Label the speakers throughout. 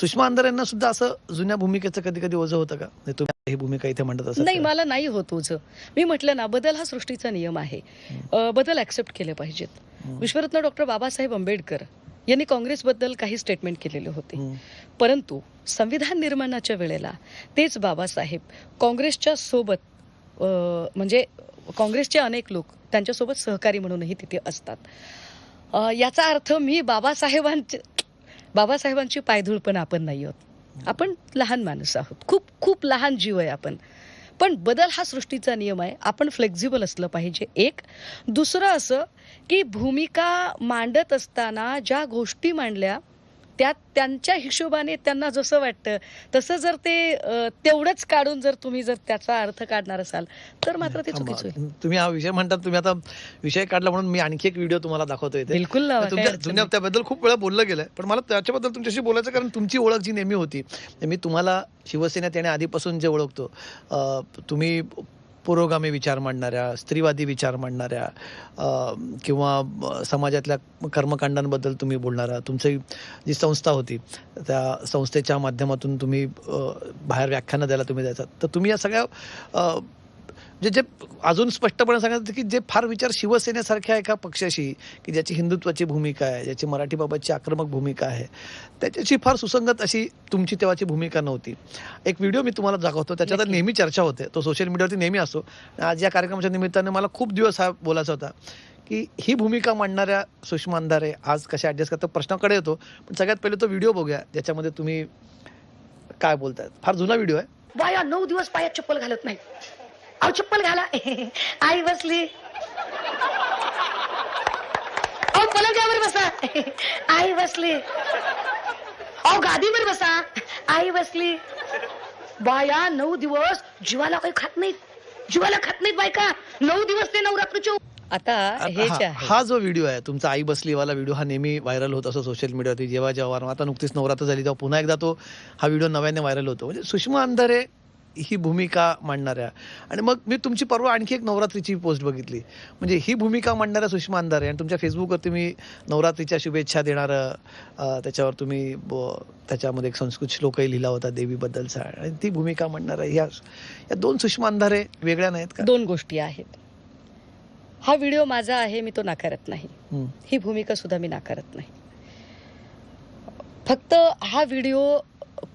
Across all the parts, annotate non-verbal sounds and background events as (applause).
Speaker 1: सुषमा अंधारे यांना सुद्धा असं जुन्या भूमिकेचं कधी कधी ओझं होतं का? नाही, तुम्ही ही भूमिका इथे म्हणत असत
Speaker 2: नाही मला नाही होत तुझं मी म्हटलं ना बदल हा सृष्टीचा नियम आहे. बदल ऍक्सेप्ट केले पाहिजेत. विश्वरत्न डॉक्टर बाबासाहेब आंबेडकर यांनी काँग्रेसबद्दल काही स्टेटमेंट केलेले होते. परंतु संविधान निर्माणाच्या वेळेला तेच बाबासाहेब काँग्रेसच्या सोबत म्हणजे काँग्रेसचे अनेक लोक त्यांच्यासोबत सहकारी म्हणूनही तिथे असतात. याचा अर्थ मी बाबासाहेबांचे बाबासाहेबांची पायधूळ पण आपण नाही आहोत. आपण लहान माणूस आहोत. खूप खूप लहान जीव आहे आपण. पण बदल हा सृष्टीचा नियम आहे. आपण फ्लेक्झिबल असलं पाहिजे. एक. दुसरं असं की भूमिका मांडत असताना ज्या गोष्टी मांडल्या त्या त्यांच्या हिशोबाने त्यांना जसं वाटतं तसं जर ते तेवढंच काढून जर तुम्ही जर त्याचा अर्थ काढणार असाल तर मात्र ते चुकीचं होईल
Speaker 1: तुम्ही हा विषय म्हणतात तुम्ही आता विषय काढला म्हणून मी आणखी एक व्हिडिओ तुम्हाला दाखवतोय.
Speaker 2: बिलकुल
Speaker 1: जुन्या. त्याबद्दल खूप वेळा बोललं गेलंय पण मला त्याच्याबद्दल तुमच्याशी बोलायचं कारण तुमची ओळख जी नेहमी होती मी तुम्हाला शिवसेनेत येण्याआधीपासून जे ओळखतो तुम्ही पुरोगामी विचार मांडणाऱ्या स्त्रीवादी विचार मांडणाऱ्या किंवा समाजातल्या कर्मकांडांबद्दल तुम्ही बोलणारा तुमची जी संस्था होती त्या संस्थेच्या माध्यमातून तुम्ही बाहेर व्याख्यानं द्यायला तुम्ही द्यायचा तर तुम्ही या सगळ्या जे जे अजून स्पष्टपणे सांगायचं की जे फार विचार शिवसेनेसारख्या एका पक्षाशी की ज्याची हिंदुत्वाची भूमिका आहे ज्याची मराठीबाबतची आक्रमक भूमिका आहे त्याच्याशी फार सुसंगत अशी तुमची तेव्हाची भूमिका नव्हती. एक व्हिडिओ मी तुम्हाला दाखवतो त्याच्यात. नेहमी चर्चा होते तो सोशल मीडियावरती नेहमी असतो. आज या कार्यक्रमाच्या निमित्ताने मला खूप दिवस हा बोलायचा होता की ही भूमिका मांडणाऱ्या सुषमा अंधारे आज कशा ॲडजस्ट करतात प्रश्नाकडे येतो. पण सगळ्यात पहिले तो व्हिडिओ बघूया ज्याच्यामध्ये तुम्ही काय बोलताय. फार जुना व्हिडिओ आहे.
Speaker 2: बाया नऊ दिवस पायात चप्पल घालत नाही. अहो चप्पल घाला. (laughs) आई बसली. अहो पलंगावर बसा. (laughs) आई बसली. अहो गादीवर बसा. (laughs) आई बसली. बाया नऊ दिवस जीवाला काही खात नाहीत. जीवाला खात नाहीत बायका. नऊ दिवस ते नवरात्रीचे आता हे जे
Speaker 1: हा
Speaker 2: आहे
Speaker 1: हा जो व्हिडिओ आहे तुमचा आई बसलीवाला व्हिडिओ हा नेहमी व्हायरल होत असतो सोशल मीडियावरती जेव्हा जेव्हा आता नुकतीच नवरात्र झाली तेव्हा पुन्हा एकदा तो हा व्हिडिओ नव्याने व्हायरल होतो. म्हणजे सुषमा अंधारे ही भूमिका मांडणाऱ्या. आणि मग मी तुमची परवा आणखी एक नवरात्रीची पोस्ट बघितली. म्हणजे ही भूमिका मांडणाऱ्या सुषमा अंधारे आणि तुमच्या फेसबुकवर तुम्ही नवरात्रीच्या शुभेच्छा देणारं त्याच्यावर तुम्ही ब- त्याच्यामध्ये एक संस्कृत श्लोकही लिहिला होता देवीबद्दलचा. आणि ती भूमिका मांडणाऱ्या या या दोन सुषमा अंधारे वेगळ्या नाहीत का?
Speaker 2: दोन गोष्टी आहेत. हा व्हिडिओ माझा आहे मी तो नाकारत नाही. ही भूमिका सुद्धा मी नाकारत नाही. फक्त हा व्हिडिओ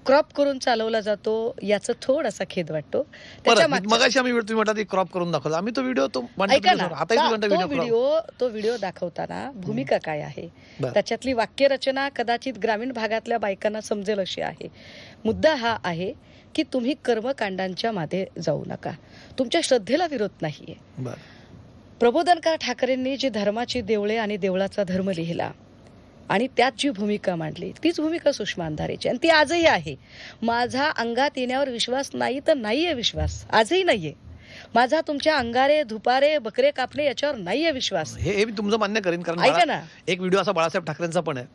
Speaker 2: क्रॉप करून चालवला जातो याचा थोडासा खेद वाटतो. त्याच्या
Speaker 1: परत
Speaker 2: मागचं-
Speaker 1: मगाशी आम्ही तुम्ही म्हटलं क्रॉप करून दाखवला आम्ही तो व्हिडिओ तो
Speaker 2: ऐका ना.
Speaker 1: आता
Speaker 2: ता-
Speaker 1: व्हिडिओ
Speaker 2: तो व्हिडिओ दाखवताना भूमिका काय आहे. त्याच्यातली वाक्यरचना कदाचित ग्रामीण भागातल्या बायकांना समजेल अशी आहे. मुद्दा हा आहे की तुम्ही कर्मकांडांच्या मागे जाऊ नका. तुमच्या श्रद्धेला विरोध नाहीये. प्रबोधनकार ठाकरेंनी जी धर्माची देवळे आणि देवळाचा धर्म लिहिला आणि त्यात जी भूमिका मांडली तीच भूमिका सुषमा अंधारेची. आणि ती आजही आहे. माझा अंगात येण्यावर विश्वास नाही तर नाहीये विश्वास. आजही नाहीये. माझा तुमच्या अंगारे धुपारे बकरे कापणे याच्यावर नाहीये विश्वास.
Speaker 1: हे हे मी तुमचं मान्य करेन कारण
Speaker 2: ऐका ना.
Speaker 1: एक व्हिडिओ असा बाळासाहेब ठाकरेंचा पण आहे.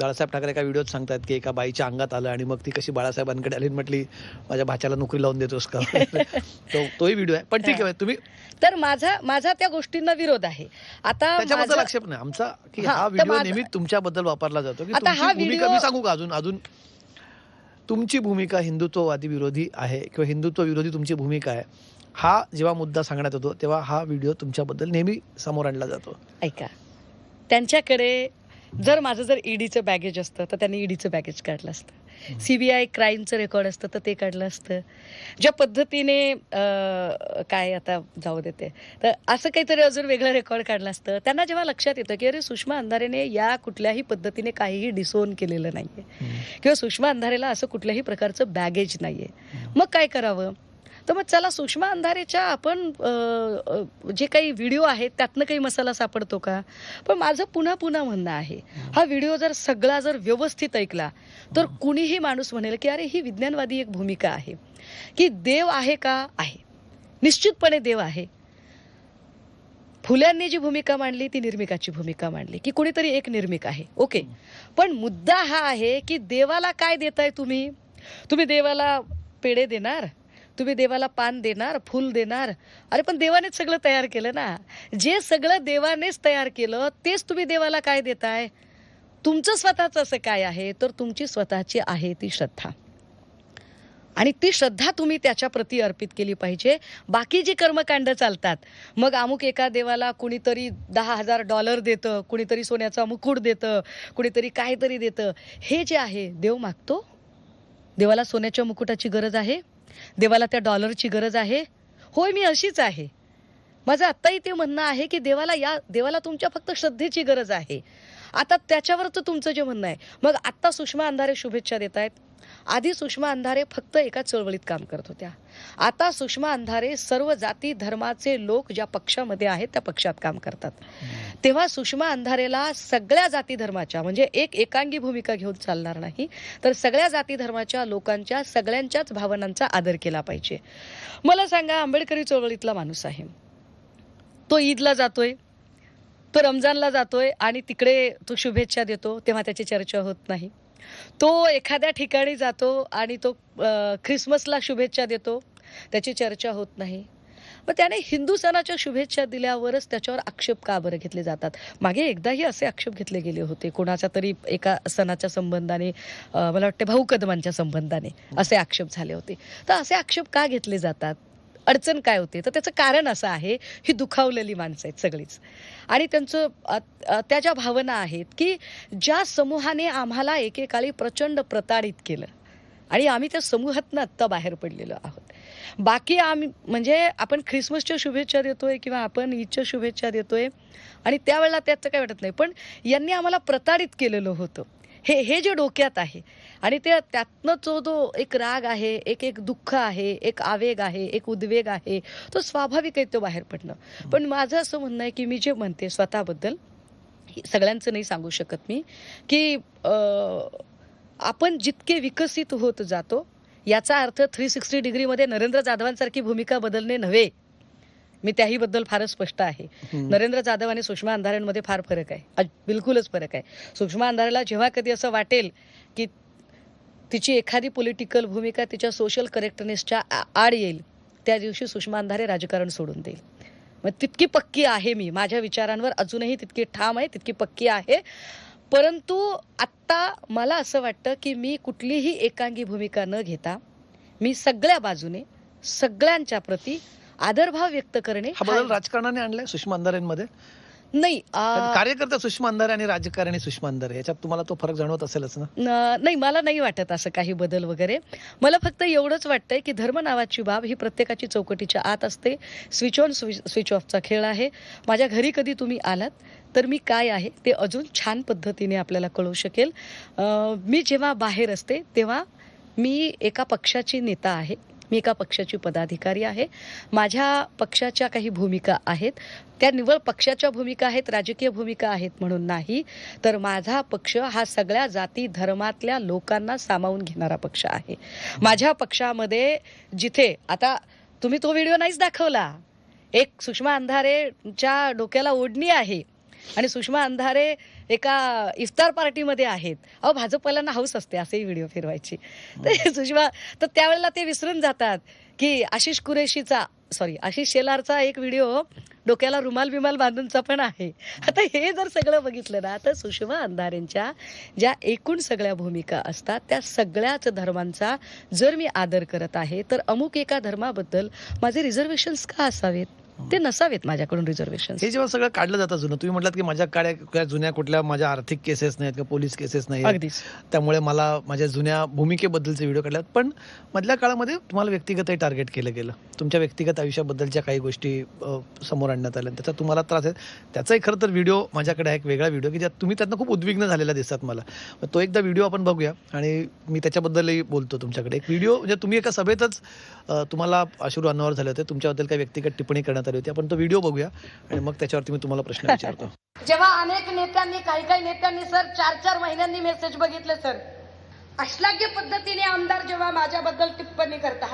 Speaker 1: बाळासाहेब ठाकरे एका व्हिडिओत सांगतात की एका बाईच्या अंगात आलं आणि मग ती कशी बाळासाहेबांकडे आली म्हटली माझ्या भाच्याला नोकरी लावून देतोस का? (laughs) तो तोही व्हिडिओ आहे. पण ठीक आहे तुम्ही
Speaker 2: तर माझा माझा त्या गोष्टींना विरोध आहे. आता
Speaker 1: त्याच्याबद्दल आक्षेप नाही. आमचा की
Speaker 2: हा,
Speaker 1: व्हिडिओ नेहमी तुमच्याबद्दल वापरला जातो की
Speaker 2: हा
Speaker 1: भूमिका
Speaker 2: व्हिडिओ-
Speaker 1: मी सांगू का अजून अजून? तुमची भूमिका हिंदुत्ववादी विरोधी आहे किंवा हिंदुत्व विरोधी तुमची भूमिका आहे. हा जेव्हा मुद्दा सांगण्यात येतो तेव्हा हा व्हिडिओ तुमच्याबद्दल नेहमी समोर आणला जातो.
Speaker 2: ऐका. त्यांच्याकडे जर माझं जर ईडीचं बॅगेज असतं तर त्यांनी ईडीचं बॅगेज काढलं असतं. सीबीआय क्राईमचं रेकॉर्ड असतं तर ते काढलं असतं. ज्या पद्धतीने काय आता जाऊ देते तर असं काहीतरी अजून वेगळं रेकॉर्ड काढलं असतं. त्यांना जेव्हा लक्षात येतं की अरे सुषमा अंधारेने या कुठल्याही पद्धतीने काहीही डिसोन केलेलं नाहीये. किंवा सुषमा अंधारेला असं कुठल्याही प्रकारचं बॅगेज नाहीये. मग काय करावं? तर मग चला सुषमा अंधारेच्या आपण जे काही व्हिडिओ आहेत त्यातनं काही मसाला सापडतो का? पण माझं पुन्हा पुन्हा म्हणणं आहे हा व्हिडिओ जर सगळा जर व्यवस्थित ऐकला तर कुणीही माणूस म्हणेल की अरे ही विज्ञानवादी एक भूमिका आहे की देव आहे का? आहे. निश्चितपणे देव आहे. फुल्यांनी जी भूमिका मांडली ती निर्मिकाची भूमिका मांडली की कुणीतरी एक निर्मिक आहे. ओके. पण मुद्दा हा आहे की देवाला काय देताय तुम्ही? तुम्ही देवाला पेढे देणार? तुम्ही देवाला पान देणार फुल देणार. अरे पण देवानेच सगळं तयार केलं ना. जे सगळं देवानेच तयार केलं तेच तुम्ही देवाला काय देताय? तुमचं स्वतःचं असं काय आहे? तर तुमची स्वतःची आहे ती श्रद्धा. आणि ती श्रद्धा तुम्ही त्याच्या प्रती अर्पित केली पाहिजे. बाकी जी कर्मकांड चालतात मग अमुक एका देवाला कुणीतरी दहा हजार डॉलर देतं कुणीतरी सोन्याचा मुकुट देतं कुणीतरी काहीतरी देतं. हे जे आहे देव मागतो? देवाला सोन्याच्या मुकुटाची गरज आहे? देवाला त्या डॉलरची गरज आहे? होय मी अशीच आहे. माझं आत्ताही ते म्हणणं आहे की देवाला या देवाला तुमच्या फक्त श्रद्धेची गरज आहे. आता त्याच्यावरचं तुमचं जे म्हणणं आहे. मग आत्ता सुषमा अंधारे शुभेच्छा देत आहेत आधी सुषमा अंधारे फक्त एका चळवळीत काम करत होत्या. आता सुषमा अंधारे सर्व जाती धर्माचे लोक ज्या पक्षामध्ये आहेत त्या पक्षात काम करतात. तेव्हा सुषमा अंधारेला सगळ्या जाती धर्माच्या म्हणजे एक एकांगी भूमिका घेऊन चालणार नाही तर सगळ्या जाती धर्माच्या लोकांच्या सगळ्यांच्याच भावनांचा आदर केला पाहिजे. मला सांगा आंबेडकरी चळवळीतला माणूस आहे. तो ईदला जातोय तो रमजानला जातोय आणि तिकडे तो शुभेच्छा देतो तेव्हा त्याची चर्चा होत नाही. तो एखाद्या ठिकाणी जातो आणि तो ख्रिसमसला शुभेच्छा देतो. त्याची चर्चा होत नाही. मग त्याने हिंदू सणाच्या शुभेच्छा दिल्यावरच त्याच्यावर आक्षेप का बरं घेतले जातात? मागे एकदाही असे आक्षेप घेतले गेले होते. कोणाच्या तरी एका सणाच्या संबंधाने मला वाटते भाऊ कदमांच्या संबंधाने असे आक्षेप झाले होते. तर असे आक्षेप का घेतले जातात? अडचण काय होते? तर त्याचं कारण असं आहे ही दुखावलेली माणसं आहेत सगळीच. आणि त्यांचं त्या ज्या भावना आहेत की ज्या समूहाने आम्हाला एकेकाळी प्रचंड प्रताडित केलं आणि आम्ही त्या समूहातनं आत्ता बाहेर पडलेलो आहोत. बाकी आम्ही म्हणजे आपण ख्रिसमसच्या शुभेच्छा देतोय किंवा आपण ईदच्या शुभेच्छा देतोय आणि त्यावेळेला त्याचं काय वाटत नाही पण यांनी आम्हाला प्रताडित केलेलं होतं. हे हे जे डोक्यात आहे. आणि ते त्यातनं जो जो एक राग आहे एक एक दुःख आहे एक आवेग आहे एक उद्वेग आहे तो स्वाभाविक आहे तो बाहेर पडणं. पण माझं असं म्हणणं आहे की मी जे म्हणते स्वतःबद्दल सगळ्यांचं नाही सांगू शकत मी की आपण जितके विकसित होत जातो याचा अर्थ थ्री सिक्स्टी डिग्रीमध्ये नरेंद्र जाधवांसारखी भूमिका बदलणे नव्हे. मी त्याही बद्दल फारच स्पष्ट आहे. नरेंद्र जाधव आणि सुषमा अंधारेंमध्ये फार फरक आहे. आज बिलकुलच फरक आहे. सुषमा अंधारेला जेव्हा कधी असं वाटेल की तिची एखादी पॉलिटिकल भूमिका तिच्या सोशल करेक्टनेसच्या आड येईल त्या दिवशी सुषमा अंधारे राजकारण सोडून देईल. मग तितकी पक्की आहे मी. माझ्या विचारांवर अजूनही तितकी ठाम आहे तितकी पक्की आहे. परंतु आत्ता मला असं वाटतं की मी कुठलीही एकांगी भूमिका न घेता मी सगळ्या बाजूने सगळ्यांच्या प्रती आदरभाव व्यक्त करणे
Speaker 1: हा बदल राजकारणाने आणलाय सुषमा अंधारेंमध्ये?
Speaker 2: नाही
Speaker 1: कार्यकर्ता सुषमा अंधारे आणि राजकारणी सुषमा अंधारे याच्यात तुम्हाला तो फरक जाणवत असेलच ना?
Speaker 2: नाही मला नाही वाटत असं काही बदल वगैरे. मला फक्त एवढंच वाटतंय की धर्म नावाची बाब ही प्रत्येकाची चौकटीच्या आत असते. स्विच ऑन स्विच ऑफचा खेळ आहे. माझ्या घरी कधी तुम्ही आलात तर मी काय आहे ते अजून छान पद्धतीने आपल्याला कळू शकेल. मी जेव्हा बाहेर असते तेव्हा मी एका पक्षाची नेता आहे. मी एका पक्षाची पदाधिकारी आहे. माझ्या पक्षाच्या काही भूमिका आहेत. त्या निवळ पक्षाच्या भूमिका आहेत राजकीय भूमिका आहेत म्हणून नाही. तर माझा पक्ष हा सगळ्या जाती धर्मातल्या लोकांना सामावून घेणारा पक्ष आहे. माझ्या पक्षामध्ये जिथे आता तुम्ही तो व्हिडिओ नाहीच दाखवला. एक सुषमा अंधारेच्या डोक्याला ओढणी आहे. आणि सुषमा अंधारे एका इफ्तार पार्टीमध्ये आहेत. अहो भाजपला ना हाऊस असते असेही व्हिडिओ फिरवायची. तर सुषमा तर त्यावेळेला ते विसरून जातात की आशिष कुरेशीचा सॉरी आशिष शेलारचा एक व्हिडिओ डोक्याला रुमाल बिमाल बांधूनचा पण आहे. आता हे जर सगळं बघितलं ना तर सुषमा अंधारेंच्या ज्या एकूण सगळ्या भूमिका असतात त्या सगळ्याच धर्मांचा जर मी आदर करत आहे तर अमुक एका धर्माबद्दल माझे रिझर्वेशन्स का असावेत? ते नसावेत माझ्याकडून रिझर्वेशन
Speaker 1: हे जेव्हा सगळं काढलं जातं जुनं तुम्ही म्हटलात की माझ्या काय जुन्या कुठल्या माझ्या आर्थिक केसेस नाहीत किंवा पोलीस केसेस
Speaker 2: अगदीच.
Speaker 1: त्यामुळे मला माझ्या जुन्या भूमिकेबद्दलचे व्हिडिओ काढल्यात. पण मधल्या काळामध्ये तुम्हाला व्यक्तिगतही टार्गेट केलं गेलं. तुमच्या व्यक्तिगत आयुष्याबद्दलच्या काही गोष्टी समोर आणण्यात आल्या. त्याचा तुम्हाला त्रास आहे. त्याचाही खरं तर व्हिडिओ माझ्याकडे आहे एक वेगळा व्हिडिओ की ज्यात तुम्ही त्यातनं खूप उद्विग्न झालेला दिसतात मला. तो एकदा व्हिडिओ आपण बघूया आणि मी त्याच्याबद्दलही बोलतो तुमच्याकडे. एक व्हिडिओ म्हणजे तुम्ही एका सभेतच तुम्हाला अश्रू अनावर झाले होते. तुमच्याबद्दल काही व्यक्तिगत टिप्पणी करण्यात आली होती आपण तो व्हिडिओ बघूया आणि मग त्याच्यावरती मी तुम्हाला प्रश्न विचारतो. (laughs)
Speaker 2: जेव्हा अनेक नेत्यांनी काही काही नेत्यांनी सर चार चार महिन्यांनी मेसेज बघितले सर. अश्लाघ्य पद्धतीने आमदार जेव्हा माझ्याबद्दल टिप्पणी करतात